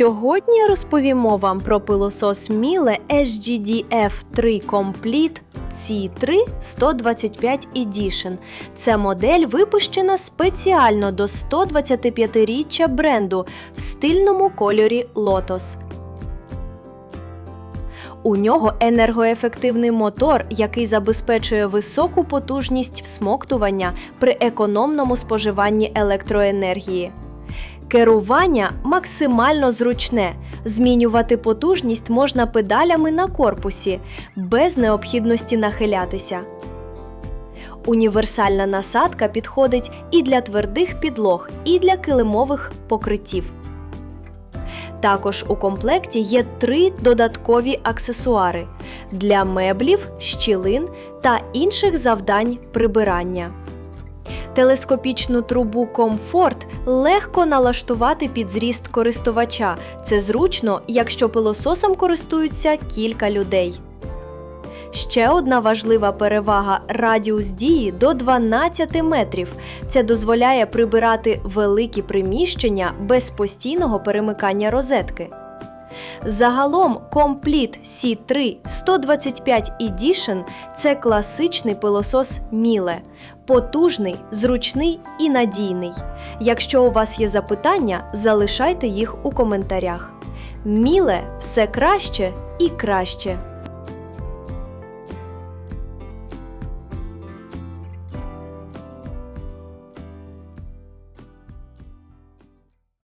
Сьогодні розповімо вам про пилосос Miele SGDF 3 Complete C3 125 Edition. Це модель випущена спеціально до 125-річчя бренду в стильному кольорі Lotus. У нього енергоефективний мотор, який забезпечує високу потужність всмоктування при економному споживанні електроенергії. Керування максимально зручне. Змінювати потужність можна педалями на корпусі, без необхідності нахилятися. Універсальна насадка підходить і для твердих підлог, і для килимових покриттів. Також у комплекті є три додаткові аксесуари для меблів, щілин та інших завдань прибирання. Телескопічну трубу Комфорт легко налаштувати під зріст користувача. Це зручно, якщо пилососом користуються кілька людей. Ще одна важлива перевага радіус дії до 12 метрів. Це дозволяє прибирати великі приміщення без постійного перемикання розетки. Загалом Complete C3 125 Edition – це класичний пилосос Miele. Потужний, зручний і надійний. Якщо у вас є запитання, залишайте їх у коментарях. Міле – все краще і краще.